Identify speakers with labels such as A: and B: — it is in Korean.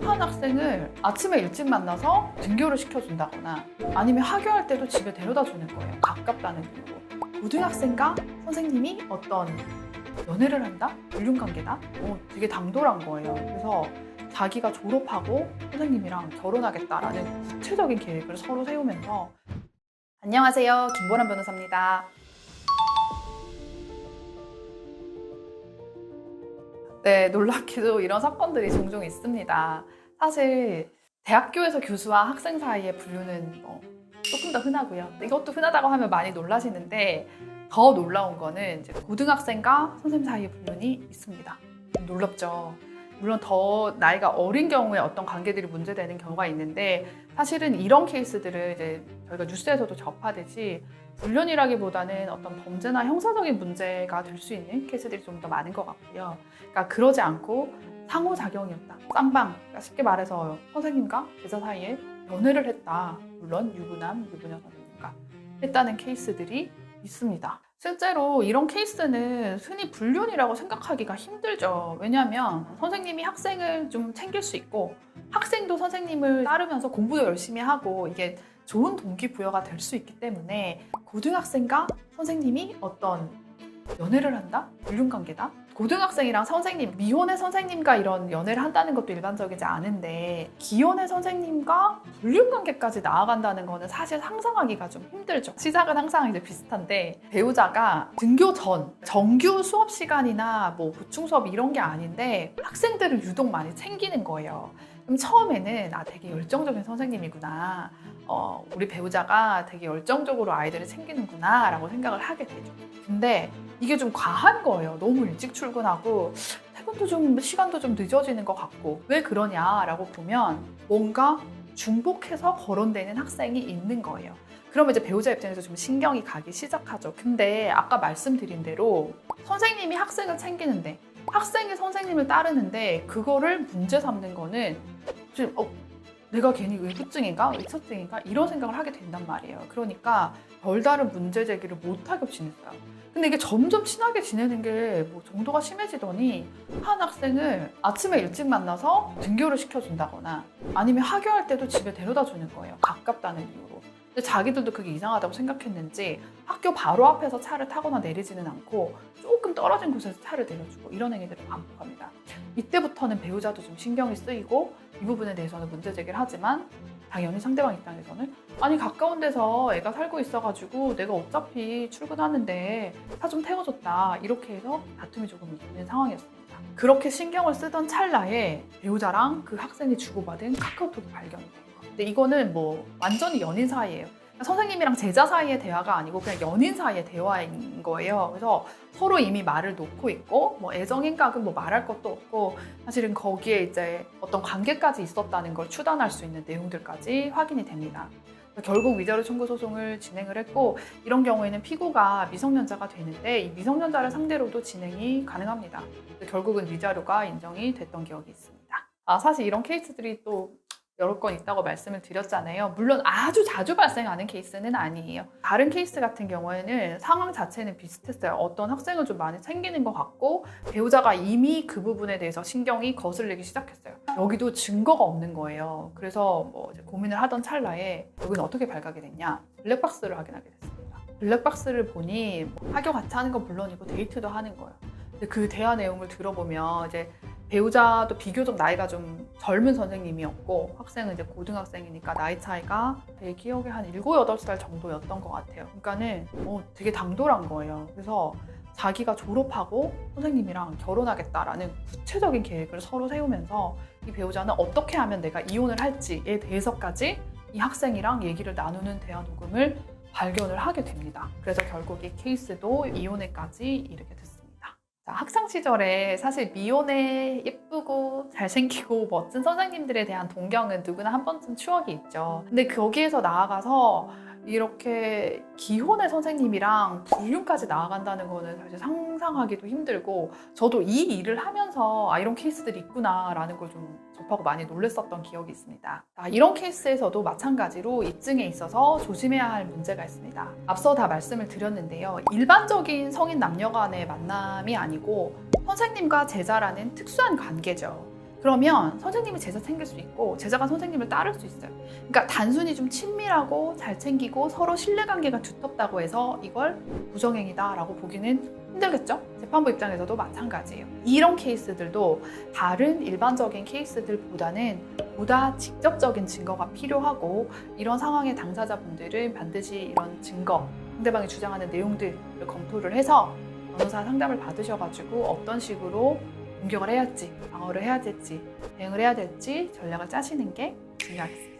A: 한 학생을 아침에 일찍 만나서 등교를 시켜준다거나 아니면 하교할 때도 집에 데려다 주는 거예요. 가깝다는 이유로. 고등학생과 선생님이 어떤 연애를 한다? 인륜관계다? 어, 되게 당돌한 거예요. 그래서 자기가 졸업하고 선생님이랑 결혼하겠다라는 구체적인 계획을 서로 세우면서 안녕하세요. 김보람 변호사입니다. 네, 놀랍게도 이런 사건들이 종종 있습니다. 사실 대학교에서 교수와 학생 사이의 분류는 뭐 조금 더 흔하고요. 이것도 흔하다고 하면 많이 놀라시는데 더 놀라운 거는 이제 고등학생과 선생님 사이의 분류는 있습니다. 놀랍죠. 물론 더 나이가 어린 경우에 어떤 관계들이 문제되는 경우가 있는데 사실은 이런 케이스들을 이제 저희가 뉴스에서도 접하듯이 불륜이라기보다는 어떤 범죄나 형사적인 문제가 될 수 있는 케이스들이 좀 더 많은 것 같고요. 그러니까 그러지 않고 상호작용이었다. 쌍방. 그러니까 쉽게 말해서 선생님과 제자 사이에 연애를 했다. 물론 유부남, 유부녀 선생님과 했다는 케이스들이 있습니다. 실제로 이런 케이스는 흔히 불륜이라고 생각하기가 힘들죠. 왜냐하면 선생님이 학생을 좀 챙길 수 있고 학생도 선생님을 따르면서 공부도 열심히 하고 이게 좋은 동기부여가 될 수 있기 때문에 고등학생과 선생님이 어떤 연애를 한다? 불륜 관계다? 고등학생이랑 선생님, 미혼의 선생님과 이런 연애를 한다는 것도 일반적이지 않은데 기혼의 선생님과 불륜 관계까지 나아간다는 거는 사실 상상하기가 좀 힘들죠. 시작은 항상 이제 비슷한데 배우자가 등교 전 정규 수업 시간이나 뭐 보충 수업 이런 게 아닌데 학생들을 유독 많이 챙기는 거예요. 그럼 처음에는 아 되게 열정적인 선생님이구나. 어, 우리 배우자가 되게 열정적으로 아이들을 챙기는구나 라고 생각을 하게 되죠. 근데 이게 좀 과한 거예요. 너무 일찍 출근하고 퇴근도 좀 시간도 좀 늦어지는 것 같고 왜 그러냐라고 보면 뭔가 중복해서 거론되는 학생이 있는 거예요. 그러면 이제 배우자 입장에서 좀 신경이 가기 시작하죠. 근데 아까 말씀드린 대로 선생님이 학생을 챙기는데 학생이 선생님을 따르는데 그거를 문제 삼는 거는 지금 어, 내가 괜히 의부증인가 의처증인가 이런 생각을 하게 된단 말이에요. 그러니까 별다른 문제 제기를 못하게 지냈어요. 근데 이게 점점 친하게 지내는 게 뭐 정도가 심해지더니 한 학생을 아침에 일찍 만나서 등교를 시켜준다거나 아니면 하교할 때도 집에 데려다 주는 거예요. 가깝다는 이유로. 근데 자기들도 그게 이상하다고 생각했는지 학교 바로 앞에서 차를 타거나 내리지는 않고 조금 떨어진 곳에서 차를 내려주고 이런 행위들을 반복합니다. 이때부터는 배우자도 좀 신경이 쓰이고 이 부분에 대해서는 문제 제기를 하지만 당연히 상대방 입장에서는 아니 가까운 데서 애가 살고 있어가지고 내가 어차피 출근하는데 차 좀 태워줬다 이렇게 해서 다툼이 조금 있는 상황이었습니다. 그렇게 신경을 쓰던 찰나에 배우자랑 그 학생이 주고받은 카카오톡이 거예요. 근데 이거는 뭐 완전히 연인 사이예요. 그러니까 선생님이랑 제자 사이의 대화가 아니고 그냥 연인 사이의 대화인 거예요. 그래서 서로 이미 말을 놓고 있고 뭐 애정인각은 뭐 말할 것도 없고 사실은 거기에 이제 어떤 관계까지 있었다는 걸 추단할 수 있는 내용들까지 확인이 됩니다. 결국 위자료 청구 소송을 진행을 했고 이런 경우에는 피고가 미성년자가 되는데 이 미성년자를 상대로도 진행이 가능합니다. 결국은 위자료가 인정이 됐던 기억이 있습니다. 아, 사실 이런 케이스들이 또 여러 건 있다고 말씀을 드렸잖아요. 물론 아주 자주 발생하는 케이스는 아니에요. 다른 케이스 같은 경우에는 상황 자체는 비슷했어요. 어떤 학생을 좀 많이 챙기는 것 같고 배우자가 이미 그 부분에 대해서 신경이 거슬리기 시작했어요. 여기도 증거가 없는 거예요. 그래서 뭐 고민을 하던 찰나에 여기는 어떻게 발각이 됐냐? 블랙박스를 확인하게 됐습니다. 블랙박스를 보니 뭐 학교 같이 하는 건 물론이고 데이트도 하는 거예요. 그 대화 내용을 들어보면 이제 배우자도 비교적 나이가 좀 젊은 선생님이었고 학생은 이제 고등학생이니까 나이 차이가 제 기억에 한 7, 8살 정도였던 것 같아요. 그러니까는 어, 되게 당돌한 거예요. 그래서 자기가 졸업하고 선생님이랑 결혼하겠다라는 구체적인 계획을 서로 세우면서 이 배우자는 어떻게 하면 내가 이혼을 할지에 대해서까지 이 학생이랑 얘기를 나누는 대화 녹음을 발견을 하게 됩니다. 그래서 결국 이 케이스도 이혼에까지 이르게 됐습니다. 자, 학창 시절에 사실 미혼에 예쁘고 잘생기고 멋진 선생님들에 대한 동경은 누구나 한 번쯤 추억이 있죠. 근데 거기에서 나아가서 이렇게 기혼의 선생님이랑 불륜까지 나아간다는 거는 사실 상상하기도 힘들고 저도 이 일을 하면서 아 이런 케이스들이 있구나라는 걸 좀 접하고 많이 놀랐었던 기억이 있습니다. 아, 이런 케이스에서도 마찬가지로 입증에 있어서 조심해야 할 문제가 있습니다. 앞서 다 말씀을 드렸는데요. 일반적인 성인 남녀 간의 만남이 아니고 선생님과 제자라는 특수한 관계죠. 그러면 선생님이 제자 챙길 수 있고 제자가 선생님을 따를 수 있어요. 그러니까 단순히 좀 친밀하고 잘 챙기고 서로 신뢰관계가 두텁다고 해서 이걸 부정행위다라고 보기는 힘들겠죠? 재판부 입장에서도 마찬가지예요. 이런 케이스들도 다른 일반적인 케이스들보다는 보다 직접적인 증거가 필요하고 이런 상황의 당사자분들은 반드시 이런 증거, 상대방이 주장하는 내용들을 검토를 해서 변호사 상담을 받으셔가지고 어떤 식으로 공격을 해야 할지, 방어를 해야 될지, 대응을 해야 될지 전략을 짜시는 게 중요하겠습니다.